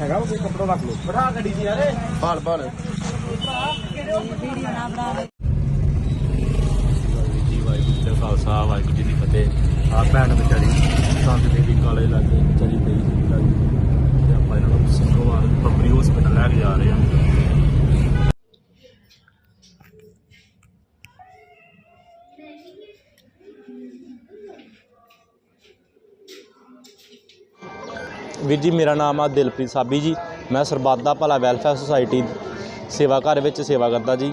ਹੈਗਾ ਉਹ ਕੋਈ ਕੱਪੜਾ ਰੱਖ ਲਓ। ਬੜਾ ਗੱਡੀ 'ਚ ਯਾਰ ਭਾਲ ਭਾਲ ਜੀ ਵਾਹਿਗੁਰੂ ਜੀ ਕਾ ਖਾਲਸਾ ਵਾਹਿਗੁਰੂ ਜੀ ਦੀ ਫਤਿਹ। ਆ ਭੈਣ ਵਿਚਾਰੀ ਸੰਤ ਦੇਵੀ ਕਾਲੇ ਲਾਗੇ ਵਿਚਾਰੀ ਪਈ ਸੀ। ਲਾਗੇ ਤੇ ਆਪਾਂ ਇਹਨਾਂ ਨੂੰ ਸਿੰਘੋਵਾਲ ਬੱਬਰੀ ਹਸਪੀਟਲ ਲੈ ਕੇ ਜਾ ਰਹੇ ਹਾਂ ਵੀਰ ਜੀ, ਮੇਰਾ ਨਾਮ ਆ ਦਿਲਪ੍ਰੀਤ ਸਾਬੀ ਜੀ। ਮੈਂ ਸਰਬੱਤ ਦਾ ਭਲਾ ਵੈਲਫੇਅਰ ਸੁਸਾਇਟੀ ਸੇਵਾ ਘਰ ਵਿੱਚ ਸੇਵਾ ਕਰਦਾ ਜੀ।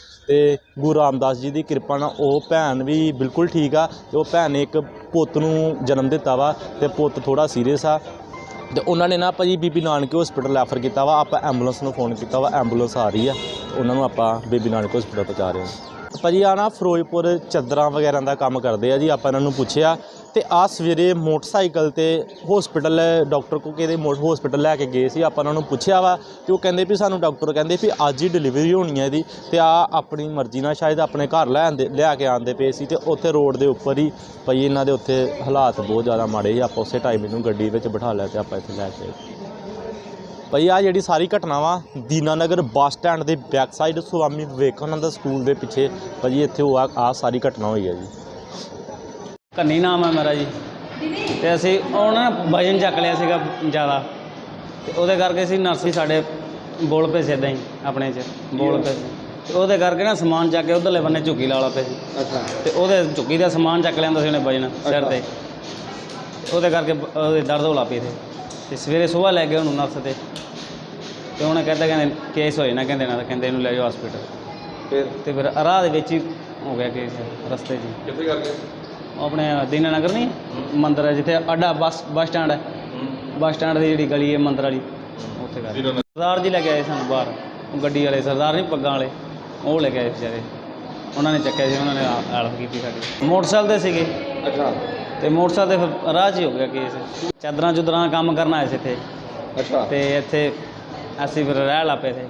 ਤੇ ਗੁਰੂ ਰਾਮਦਾਸ ਜੀ ਦੀ ਕਿਰਪਾ ਨਾਲ ਉਹ ਭੈਣ ਵੀ ਬਿਲਕੁਲ ਠੀਕ ਆ ਤੇ ਉਹ ਭੈਣ ਨੇ ਇੱਕ ਪੁੱਤ ਨੂੰ ਜਨਮ ਦਿੱਤਾ ਵਾ ਤੇ ਪੁੱਤ ਥੋੜਾ ਸੀਰੀਅਸ ਆ। ਤੇ ਉਹਨਾਂ ਨੇ ਨਾ ਭਾਜੀ ਬੀਬੀ ਨਾਨਕ ਹਸਪੀਟਲ ਰੈਫਰ ਕੀਤਾ ਵਾ, ਆਪਾਂ ਐਂਬੂਲੈਂਸ ਨੂੰ ਫੋਨ ਕੀਤਾ ਵਾ ਐਂਬੂਲੈਂਸ ਆ ਰਹੀ ਆ। ਉਹਨਾਂ ਨੂੰ ਆਪਾਂ ਬੀਬੀ ਨਾਨਕ ਹਸਪੀਟਲ ਪਹੁੰਚਾ ਰਹੇ ਹਾਂ। ਭਾਜੀ ਆ ਨਾ ਫਿਰੋਜ਼ਪੁਰ ਚੱਦਰਾਂ ਵਗੈਰਾ ਦਾ ਕੰਮ ਕਰਦੇ ਆ ਜੀ, ਆਪਾਂ ਇਹਨਾਂ ਨੂੰ ਪੁੱਛਿਆ। ਤੇ ਆ ਸਵੇਰੇ ਮੋਟਰਸਾਈਕਲ ਤੇ ਹਸਪੀਟਲ ਡਾਕਟਰ ਕੋ ਕਿਹਦੇ ਹਸਪੀਟਲ ਲੈ ਕੇ ਗਏ ਸੀ, ਆਪਾਂ ਉਹਨਾਂ ਨੂੰ ਪੁੱਛਿਆ ਵਾ। ਤੇ ਉਹ ਕਹਿੰਦੇ ਵੀ ਸਾਨੂੰ ਡਾਕਟਰ ਕਹਿੰਦੇ ਵੀ ਅੱਜ ਹੀ ਡਿਲੀਵਰੀ ਹੋਣੀ ਹੈ ਇਹਦੀ। ਤੇ ਆ ਆਪਣੀ ਮਰਜ਼ੀ ਨਾਲ ਸ਼ਾਇਦ ਆਪਣੇ ਘਰ ਲੈ ਆਂਦੇ, ਲਿਆ ਕੇ ਆਂਦੇ ਪਏ ਸੀ। ਤੇ ਉੱਥੇ ਰੋਡ ਦੇ ਉੱਪਰ ਹੀ ਭਾਈ ਇਹਨਾਂ ਦੇ ਉੱਥੇ ਹਾਲਾਤ ਬਹੁਤ ਜ਼ਿਆਦਾ ਮਾੜੇ ਸੀ ਆਪਾਂ ਉਸੇ ਟਾਈਮ ਇਹਨੂੰ ਗੱਡੀ ਵਿੱਚ ਬਿਠਾ ਲਿਆ ਤੇ ਆਪਾਂ ਇੱਥੇ ਲੈ ਕੇ ਆਏ। ਭਾਈ ਆ ਜਿਹੜੀ ਸਾਰੀ ਘਟਨਾ ਵਾ ਦੀਨਾਨਗਰ ਬੱਸ ਸਟੈਂਡ ਦੇ back side Swami Vivekananda school ਦੇ ਪਿੱਛੇ ਭਾਜੀ ਇੱਥੇ ਉਹ ਆ ਸਾਰੀ ਘਟਨਾ ਹੋਈ ਹੈ ਜੀ। ਕੰਨੀ ਨਾਮ ਹੈ ਮੇਰਾ ਜੀ। ਤੇ ਅਸੀਂ ਉਹ ਨਾ ਵਜਨ ਚੱਕ ਲਿਆ ਸੀਗਾ ਜ਼ਿਆਦਾ। ਤੇ ਉਹਦੇ ਕਰਕੇ ਅਸੀਂ ਨਰਸੀ ਸਾਡੇ ਬੋਲ ਪਏ ਸੀ ਏਦਾਂ ਹੀ ਆਪਣੇ 'ਚ ਬੋਲ ਪਏ ਸੀ। ਤੇ ਉਹਦੇ ਕਰਕੇ ਨਾ ਸਮਾਨ ਚੱਕ ਕੇ ਉਧਰਲੇ ਬੰਨੇ ਝੁੱਗੀ ਲਾ ਲਾ ਪਏ ਸੀ ਅੱਛਾ। ਤੇ ਉਹਦੇ ਝੁੱਗੀ ਦਾ ਸਮਾਨ ਚੱਕ ਲਿਆਂਦਾ ਸੀ ਉਹਨੇ ਵਜਨ ਸਿਰ ਤੇ। ਉਹਦੇ ਕਰਕੇ ਉਹਦੇ ਦਰਦ ਹੋਲਾ ਪਈ ਤੇ। ਤੇ ਸਵੇਰੇ ਸਵੇਰ ਲੈ ਗਏ ਉਹਨੂੰ ਨਰਸ ਤੇ। ਤੇ ਉਹਨੇ ਕਹਿੰਦਾ ਕਹਿੰਦੇ ਕੇਸ ਹੋਏ ਨਾ ਕਹਿੰਦੇ ਨਾ ਕਹਿੰਦੇ ਇਹਨੂੰ ਲੈ ਜਾਓ ਹਸਪੀਟਲ ਫਿਰ? ਤੇ ਫਿਰ ਰਾਹ ਦੇ ਵਿੱਚ ਹੀ ਹੋ ਗਿਆ ਕੇਸ ਰਸਤੇ 'ਚ ਹੀ। ਕਿੱਥੇ ਕਰਕੇ ਉਹ ਆਪਣੇ ਦੀਨਾਨਗਰ ਨਹੀਂ ਮੰਦਿਰ ਹੈ ਜਿੱਥੇ ਅੱਡਾ ਬੱਸ ਬੱਸ ਸਟੈਂਡ ਹੈ। ਬੱਸ ਸਟੈਂਡ ਦੀ ਜਿਹੜੀ ਗਲੀ ਹੈ ਮੰਦਿਰ ਵਾਲੀ ਉੱਥੇ ਕਰ। ਸਰਦਾਰ ਜੀ ਲੈ ਕੇ ਆਏ ਸਾਨੂੰ ਬਾਹਰ ਉਹ ਗੱਡੀ ਵਾਲੇ ਸਰਦਾਰ ਨਹੀਂ ਪੱਗਾਂ ਵਾਲੇ ਉਹ ਲੈ ਕੇ ਆਏ ਵਿਚਾਰੇ। ਉਹਨਾਂ ਨੇ ਚੱਕਿਆ ਸੀ ਉਹਨਾਂ ਨੇ ਹੈਲਪ ਕੀਤੀ ਸਾਡੀ। ਮੋਟਰਸਾਈਕਲ ਤੇ ਸੀਗੇ। ਅੱਛਾ। ਤੇ ਮੋਟਰਸਾਈਕਲ ਤੇ ਫਿਰ ਰਾਹ 'ਚ ਹੀ ਹੋ ਗਿਆ ਕੇਸ ਚਾਦਰਾਂ ਚੁਦਰਾਂ ਕੰਮ ਕਰਨ ਆਏ ਸੀ ਇੱਥੇ। ਅੱਛਾ। ਤੇ ਇੱਥੇ ਅਸੀਂ ਫਿਰ ਰਹਿ ਲਾ ਪਏ ਸੀ